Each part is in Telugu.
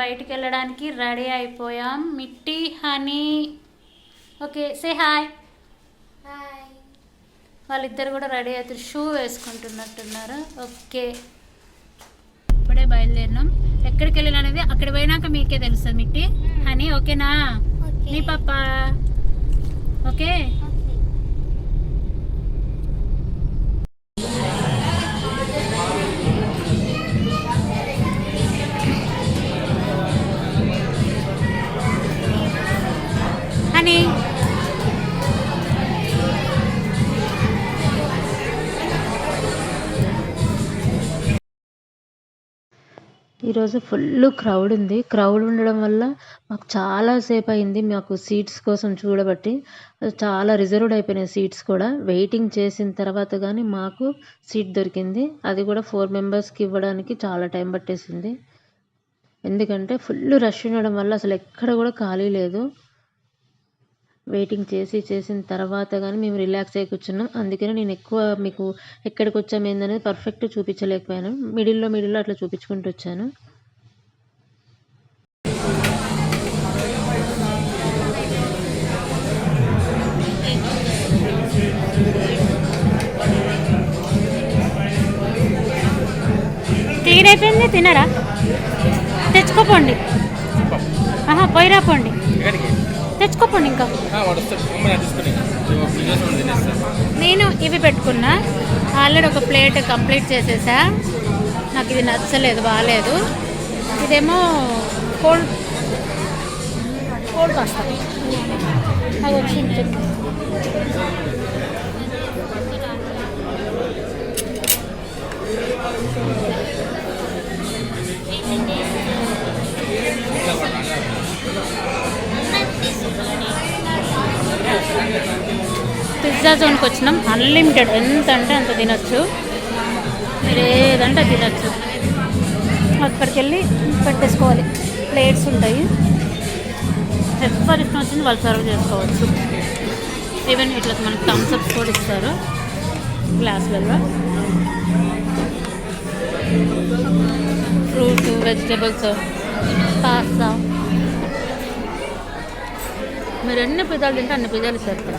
బయటికి వెళ్ళడానికి రెడీ అయిపోయాం. Mitti honey. Okay say hi వాళ్ళిద్దరు కూడా రెడీ అవుతారు షూ వేసుకుంటున్నట్టున్నారు. ఓకే. ఇప్పుడే బయలుదేరినాం. ఎక్కడికి వెళ్ళిన అనేది అక్కడ పోయినాక మీకే తెలుస్తుంది మిట్టి హనీ ఓకేనా? ఓకే. నీ పాప. ఓకే. హనీ ఈరోజు ఫుల్ క్రౌడ్ ఉంది. క్రౌడ్ ఉండడం వల్ల మాకు చాలా సేపు అయింది మాకు సీట్స్ కోసం చూడబట్టి. చాలా రిజర్వ్డ్ అయిపోయినాయి సీట్స్ కూడా. వెయిటింగ్ చేసిన తర్వాత కానీ మాకు సీట్ దొరికింది. అది కూడా ఫోర్ మెంబర్స్కి ఇవ్వడానికి చాలా టైం పట్టేసింది. ఎందుకంటే ఫుల్ రష్ ఉండడం వల్ల అసలు ఎక్కడ కూడా ఖాళీ లేదు. వెయిటింగ్ చేసి చేసిన తర్వాత కానీ మేము రిలాక్స్ అయి కూర్చున్నాం. అందుకని నేను ఎక్కువ మీకు ఎక్కడికి వచ్చాము ఏందనేది పర్ఫెక్ట్ చూపించలేకపోయాను. మిడిల్లో మిడిల్లో అట్లా చూపించుకుంటూ వచ్చాను. అయిపోయింది తినరా? తెచ్చుకోపోండి. ఆహా పోయిరా పోండి. తెచ్చుకోపోండి ఇంకా. నేను ఇవి పెట్టుకున్నా. ఆల్రెడీ ఒక ప్లేట్ కంప్లీట్ చేసేసా. నాకు ఇది నచ్చలేదు బాగాలేదు ఇదేమో కోల్డ్ కోల్డ్ పాస్తా అది వచ్చింది జోన్కి వచ్చినాం. అన్లిమిటెడ్ ఎంత అంటే అంత తినొచ్చు. మీరు ఏదంటే తినొచ్చు. అక్కడికి వెళ్ళి పెట్టేసుకోవాలి. ప్లేట్స్ ఉంటాయి. ఎవరి ఇష్టం వచ్చింది వాళ్ళు సర్వ్ చేసుకోవచ్చు. ఈవెన్ ఇట్లా మనకి థమ్స్అప్స్ కూడా ఇస్తారు. గ్లాసులలో ఫ్రూట్స్ వెజిటేబుల్స్ పాస్తా మీరు ఎన్ని పిజ్జాలు తింటే అన్ని పిజ్జాలు ఇస్తారు ఇక్కడ.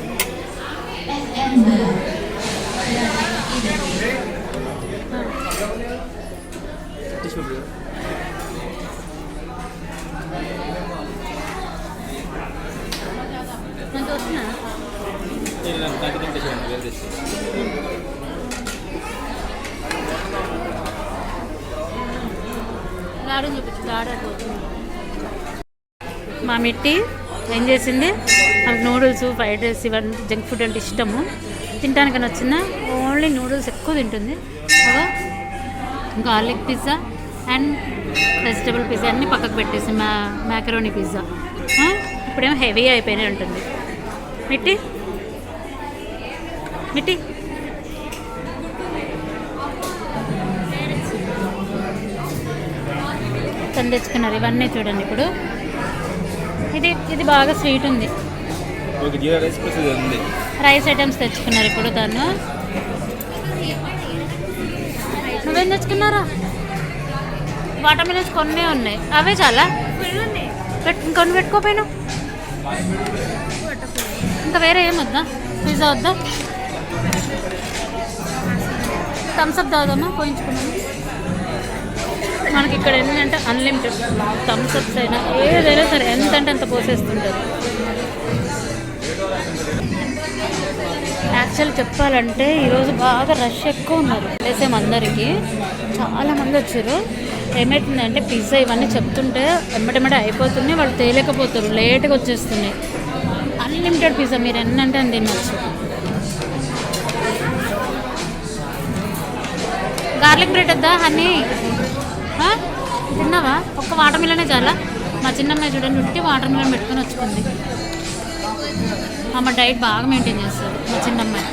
మా మిట్టి ఏం చేసింది? నాకు నూడిల్స్ ఫ్రైడ్ రైస్ ఇవన్నీ జంక్ ఫుడ్ అంటే ఇష్టము. తినడానికి వచ్చిందా? ఓన్లీ నూడిల్స్ ఎక్కువ తింటుంది. Garlic pizza and vegetable pizza అన్నీ పక్కకు పెట్టేసి మా మ్యాకరోనీ పిజ్జా. ఇప్పుడేమో హెవీ అయిపోయినే ఉంటుంది. మిట్టి? మిట్టి? తెచ్చుకున్నారు. ఇవన్నీ చూడండి ఇప్పుడు. ఇది ఇది బాగా స్వీట్ ఉంది. రైస్ ఐటమ్స్ తెచ్చుకున్నారు ఇప్పుడు తను. నువ్వేం తెచ్చుకున్నారా? వాటర్ మిలన్స్ కొన్నే ఉన్నాయి. అవే చాలా? పెట్టు పెట్టుకోపోయినా ఇంకా వేరే ఏం వద్దా? పిజ్జా వద్దా? థమ్స్అప్ తాగుదామా పోయించుకున్నాము మనకి ఇక్కడ ఏంటంటే అన్లిమిటెడ్ థమ్స్అప్స్ అయినా ఏదైనా సరే ఎంత అంటే అంత పోసేస్తుంటారు యాక్చువల్ చెప్పాలంటే ఈరోజు బాగా రష్ ఎక్కువ ఉన్నారు. వేసేం అందరికీ. చాలా మంది వచ్చారు. ఏమవుతుందంటే పిజ్జా ఇవన్నీ చెప్తుంటే ఎమ్మటెమ్మటే అయిపోతున్నాయి. వాళ్ళు తేలేకపోతారు. లేట్గా వచ్చేస్తున్నాయి. అన్లిమిటెడ్ పిజ్జా మీరు ఎన్నంటే అని తినచ్చు. గార్లిక్ బ్రెడ్ వద్దా హనీ తిన్నావా? ఒక్క వాటర్ మిలనే చాలా? మా చిన్నమ్మాయి చూడండి ఉట్టి వాటర్ మిలన్ పెట్టుకొని వచ్చుకుంది. అమ్మ డైట్ బాగా మెయింటైన్ చేస్తుంది మా చిన్నమ్మాయి.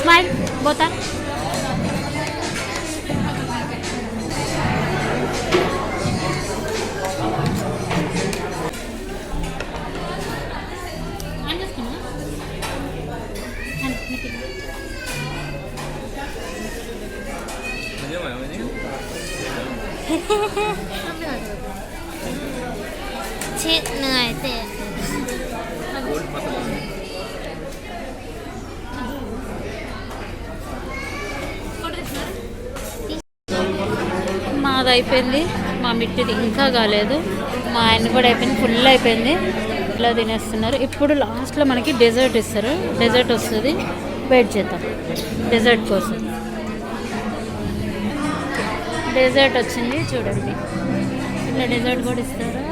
స్మైల్ పోతా. నీకు. చిన్న అయితే మాది అయిపోయింది మా మిట్టిది ఇంకా కాలేదు. మా ఆయన కూడా అయిపోయింది. ఫుల్ అయిపోయింది. ఇట్లా తినేస్తున్నారు. ఇప్పుడు లాస్ట్లో మనకి డెజర్ట్ ఇస్తారు. డెజర్ట్ వస్తుంది. వెయిట్ చేద్దాం. డెజర్ట్ కోసం. డెజర్ట్ వచ్చింది. చూడండి. ఇట్లా డెజర్ట్ కూడా ఇస్తారా?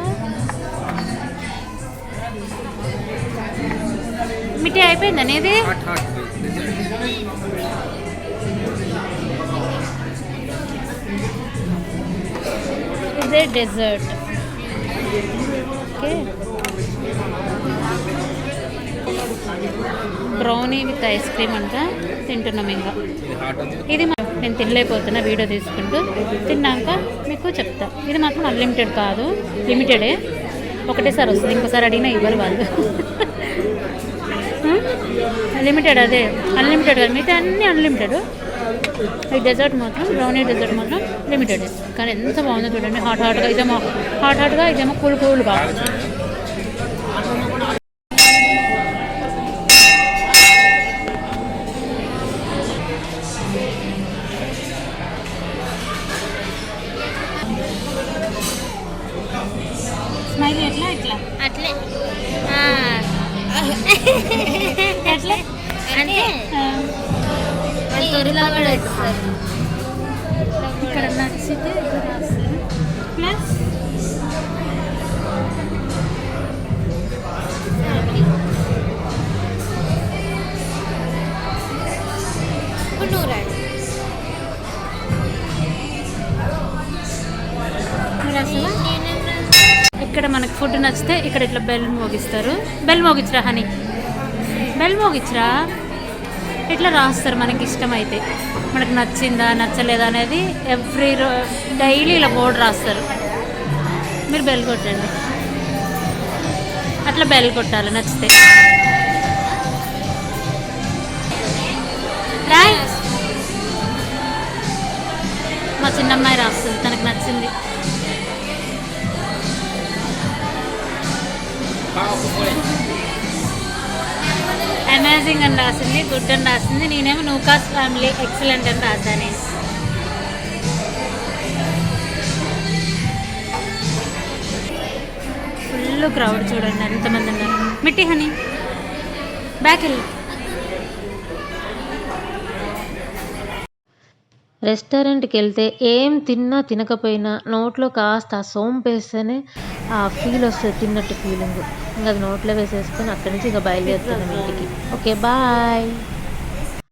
మిట్టి అయిపోయింది అనేది? ఇదే dessert. Okay. Brownie with ice cream అంట తింటున్నాం ఇంకా. ఇది నేను తినలేకపోతున్నా వీడియో తీసుకుంటూ. తిన్నాక మీకు చెప్తా. ఇది మాత్రం అన్లిమిటెడ్ కాదు లిమిటెడే ఒకటేసారి వస్తుంది ఇంకోసారి అడిగినా ఇవ్వరు వాళ్ళు. లిమిటెడ్ అదే. అన్లిమిటెడ్ కాదు? మిగతా అన్నీ అన్లిమిటెడ్ ఈ డెజర్ట్ మాత్రం బ్రౌనీ డెజర్ట్ మాత్రం లిమిటెడ్ కానీ ఎంత బాగుందో చూడండి. హాట్ హాట్గా ఇదేమో హాట్ హాట్గా ఇదేమో కూల్ కూల్గా స్మైల్ ఎట్లా? ఎట్లా అట్లే. ఇక్కడ నచ్చితే ఇక్కడ ప్లస్ మనకి ఫుడ్ నచ్చితే ఇక్కడ ఇట్లా బెల్ మోగిస్తారు. బెల్ మోగించరా హనీ? బెల్ మోగించరా ఇట్లా రాస్తారు మనకి ఇష్టమైతే మనకు నచ్చిందా నచ్చలేదా అనేది ఎవ్రీ రో డైలీ ఇలా బోర్డు రాస్తారు. మీరు బెల్ కొట్టండి. అట్లా బెల్ కొట్టాలి నచ్చితే. రాయ్! మా చిన్నమ్మాయి రాస్తుంది తనకు నచ్చింది. అమేజింగ్ అని రాసింది గుడ్ అని రాసింది. నేనేమో నూకాస్ ఫ్యామిలీ ఎక్సలెంట్ అని రాశాను ఫుల్ క్రౌడ్ చూడండి ఎంతమంది ఉన్నారు. మిట్టి హనీ బ్యాక్ వెళ్ళి. రెస్టారెంట్కి వెళ్తే ఏం తిన్నా తినకపోయినా నోట్లో కాస్త సోంపేస్తేనే సోంపు వేస్తేనే ఆ ఫీల్ వస్తుంది తిన్నట్టు ఫీలింగ్ ఇంకా అది నోట్లో వేసేసుకొని అక్కడి నుంచి ఇంకా బయలుదేరుతున్నాం ఇంటికి. Okay bye